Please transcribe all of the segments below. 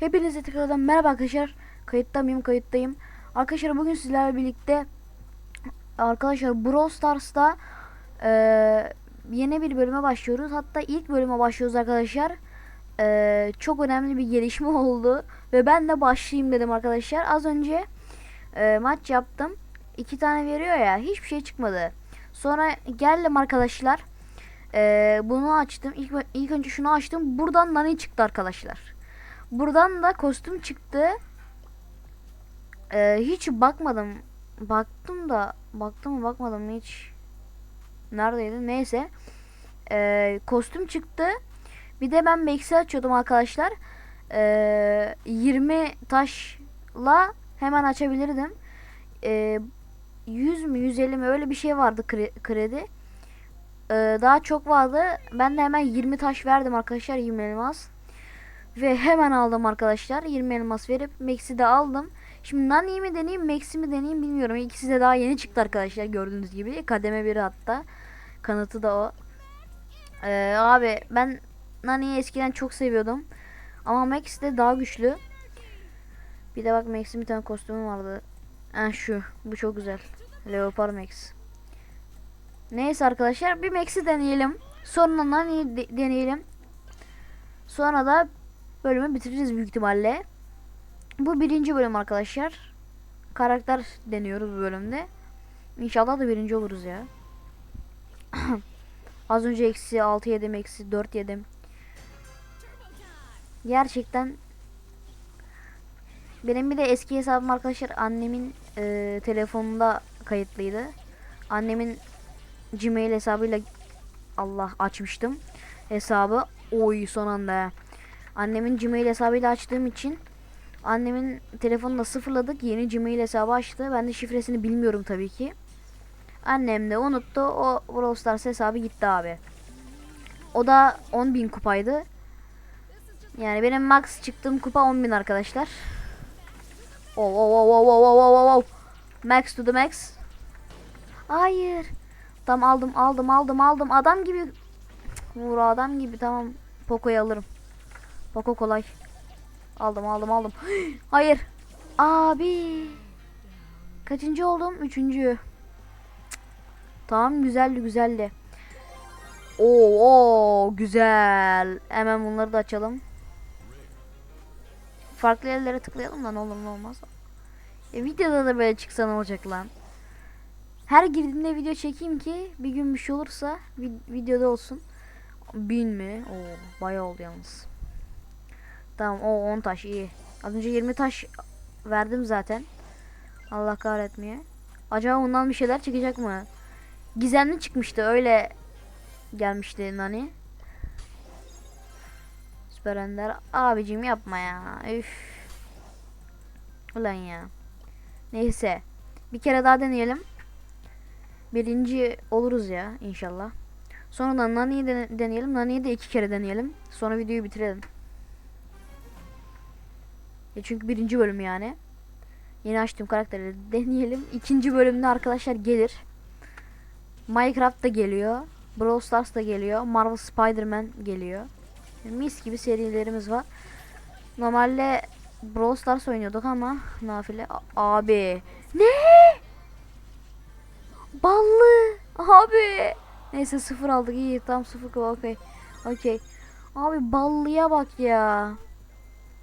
Hepinize tekrardan merhaba arkadaşlar. Kayıtta mıyım? Kayıttayım. Arkadaşlar bugün sizlerle birlikte arkadaşlar Brawl Stars'ta eee, yeni bir bölüme başlıyoruz. Hatta ilk bölüme başlıyoruz arkadaşlar. Eee, çok önemli bir gelişme oldu ve ben de başlayayım dedim arkadaşlar. Az önce eee, maç yaptım. İki tane veriyor ya hiçbir şey çıkmadı. Sonra geldim arkadaşlar. Eee, bunu açtım. İlk, ilk önce şunu açtım. Buradan Nani çıktı arkadaşlar. Buradan da kostüm çıktı. Ee, hiç bakmadım. Baktım da baktım bakmadım hiç. Neredeydi? Neyse. Ee, kostüm çıktı. Bir de ben Max'i açıyordum arkadaşlar. Ee, 20 taşla hemen açabilirdim. Ee, 100 mü 150 mi öyle bir şey vardı kre- kredi. Ee, daha çok vardı. Ben de hemen 20 taş verdim arkadaşlar 20 elmas. Ve hemen aldım arkadaşlar. 20 elmas verip Max'i de aldım. Şimdi Nani'yi mi deneyeyim Max'i mi deneyeyim bilmiyorum. İkisi de daha yeni çıktı arkadaşlar gördüğünüz gibi. Kademe biri hatta. Kanıtı da o. Ee, abi ben Nani'yi eskiden çok seviyordum. Ama Max de daha güçlü. Bir de bak Max'in bir tane kostümü vardı. Ha şu. Bu çok güzel. Leopard Max. Neyse arkadaşlar bir Max'i deneyelim. Sonra Nani'yi de- deneyelim. Sonra da bölümü bitireceğiz büyük ihtimalle. Bu birinci bölüm arkadaşlar. Karakter deniyoruz bu bölümde. İnşallah da birinci oluruz ya. Az önce eksi 6 yedim, eksi 4 yedim. Gerçekten benim bir de eski hesabım arkadaşlar annemin e, telefonunda kayıtlıydı. Annemin Gmail hesabıyla Allah açmıştım hesabı. Oy son anda. ya. Annemin Gmail hesabıyla açtığım için annemin telefonunu da sıfırladık. Yeni Gmail hesabı açtı. Ben de şifresini bilmiyorum tabii ki. Annem de unuttu. O Brawl Stars hesabı gitti abi. O da 10.000 kupaydı. Yani benim max çıktığım kupa 10.000 arkadaşlar. Oh oh oh oh oh oh oh oh. Max to the max. Hayır. Tamam aldım aldım aldım aldım. Adam gibi Vur adam gibi tamam. Poco'yu alırım. Poco kolay. Aldım aldım aldım. Hayır. Abi. Kaçıncı oldum? Üçüncü. Cık. Tamam güzeldi güzeldi. Oo, güzel. Hemen bunları da açalım. Farklı yerlere tıklayalım da ne olur ne olmaz. E, videoda da böyle çıksa ne olacak lan? Her girdiğinde video çekeyim ki bir gün bir şey olursa vid- videoda olsun. Bin mi? Oo, bayağı oldu yalnız. Tamam o 10 taş iyi. Az önce 20 taş verdim zaten. Allah kahretmeye. Acaba ondan bir şeyler çıkacak mı? Gizemli çıkmıştı öyle gelmişti Nani. Süper Ender. Abicim yapma ya. Üf. Ulan ya. Neyse. Bir kere daha deneyelim. Birinci oluruz ya inşallah. Sonra da Nani'yi de deneyelim. Nani'yi de iki kere deneyelim. Sonra videoyu bitirelim. Ya çünkü birinci bölüm yani. Yeni açtığım karakteri deneyelim. İkinci bölümde arkadaşlar gelir. Minecraft da geliyor. Brawl Stars da geliyor. Marvel Spider-Man geliyor. Mis gibi serilerimiz var. Normalde Brawl Stars oynuyorduk ama nafile. Abi. Ne? Ballı. Abi. Neyse sıfır aldık iyi tam sıfır okey. Okey. Abi ballıya bak ya.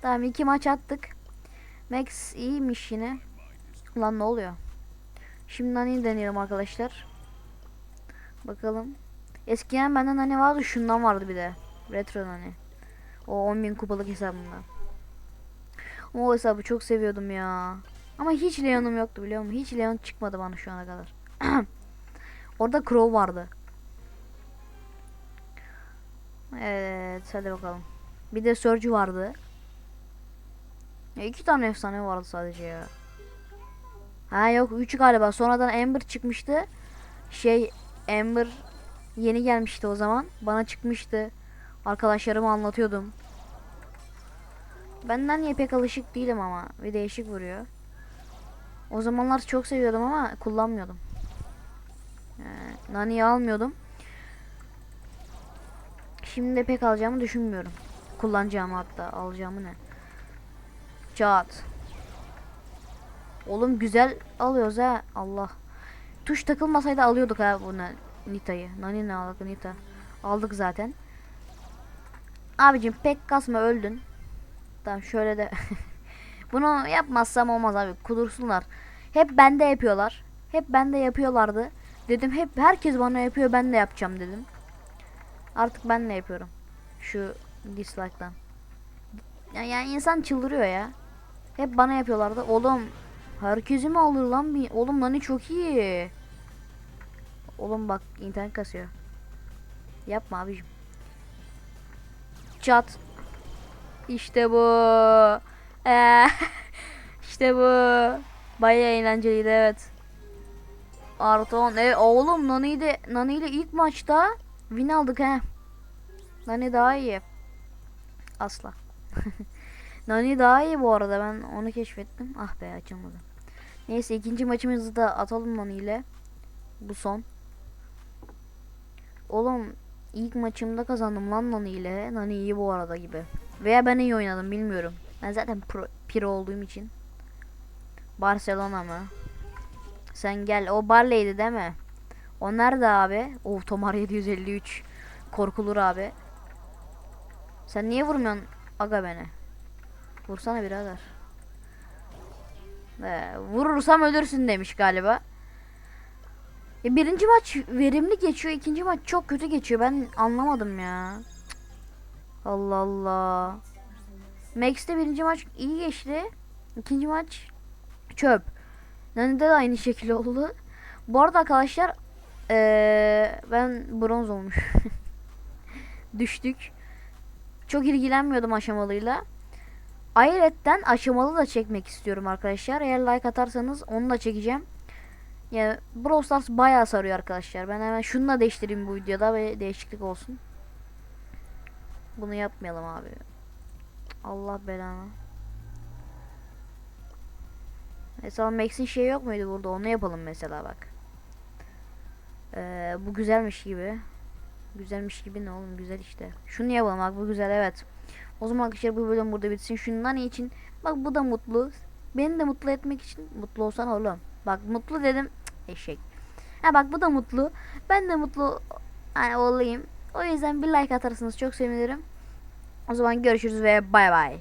Tamam iki maç attık. Max iyiymiş yine. Lan ne oluyor? Şimdi Nani'yi deneyelim arkadaşlar. Bakalım. Eskiden benden Nani vardı şundan vardı bir de. Retro Nani. O 10.000 kupalık hesabımda. O hesabı çok seviyordum ya. Ama hiç Leon'um yoktu biliyor musun? Hiç Leon çıkmadı bana şu ana kadar. Orada Crow vardı. Evet hadi bakalım. Bir de Surge vardı. Ya iki tane efsane vardı sadece ya. Ha yok 3 galiba. Sonradan Ember çıkmıştı. Şey Ember yeni gelmişti o zaman. Bana çıkmıştı. Arkadaşlarıma anlatıyordum. Benden niye pek alışık değilim ama. Bir değişik vuruyor. O zamanlar çok seviyordum ama kullanmıyordum. Ee, Nani'yi almıyordum. Şimdi de pek alacağımı düşünmüyorum. Kullanacağımı hatta alacağımı ne. Çat. Oğlum güzel alıyoruz ha. Allah. Tuş takılmasaydı alıyorduk ha bunu Nita'yı. Nani ne aldık Nita. Aldık zaten. Abicim pek kasma öldün. Tamam şöyle de. Bunu yapmazsam olmaz abi. Kudursunlar. Hep bende yapıyorlar. Hep bende yapıyorlardı. Dedim hep herkes bana yapıyor ben de yapacağım dedim. Artık ben de yapıyorum. Şu dislike'dan. Ya, yani insan çıldırıyor ya. Hep bana yapıyorlardı. Oğlum herkesi mi alır lan bir? Oğlum Nani çok iyi. Oğlum bak internet kasıyor. Yapma abicim. Çat. İşte bu. Ee, işte bu. Bayağı eğlenceliydi evet. Artı 10. E, oğlum Nani de Nani ile ilk maçta win aldık he. Nani daha iyi. Asla. Nani daha iyi bu arada ben onu keşfettim. Ah be açılmadı. Neyse ikinci maçımızı da atalım Nani ile. Bu son. Oğlum ilk maçımda kazandım lan Nani ile. Nani iyi bu arada gibi. Veya ben iyi oynadım bilmiyorum. Ben zaten pro, piro olduğum için. Barcelona mı? Sen gel. O Barley'di değil mi? O nerede abi? Oh Tomar 753. Korkulur abi. Sen niye vurmuyorsun aga beni? Vursana birader. Ee, vurursam ölürsün demiş galiba. E, birinci maç verimli geçiyor. ikinci maç çok kötü geçiyor. Ben anlamadım ya. Allah Allah. Max'te birinci maç iyi geçti. İkinci maç çöp. Nani'de de aynı şekilde oldu. Bu arada arkadaşlar ee, ben bronz olmuş. Düştük. Çok ilgilenmiyordum aşamalıyla. Ayrıca aşamalı da çekmek istiyorum arkadaşlar. Eğer like atarsanız onu da çekeceğim. Ya Brawl Stars bayağı sarıyor arkadaşlar. Ben hemen şunu değiştireyim bu videoda ve değişiklik olsun. Bunu yapmayalım abi. Allah belanı. Mesela Max'in şey yok muydu burada? Onu yapalım mesela bak. Ee, bu güzelmiş gibi. Güzelmiş gibi ne oğlum güzel işte. Şunu yapalım bak bu güzel evet. O zaman arkadaşlar bu bölüm burada bitsin. Şundan için bak bu da mutlu. Beni de mutlu etmek için mutlu olsan oğlum. Bak mutlu dedim. Eşek. Ha bak bu da mutlu. Ben de mutlu hani olayım. O yüzden bir like atarsanız çok sevinirim. O zaman görüşürüz ve bay bay.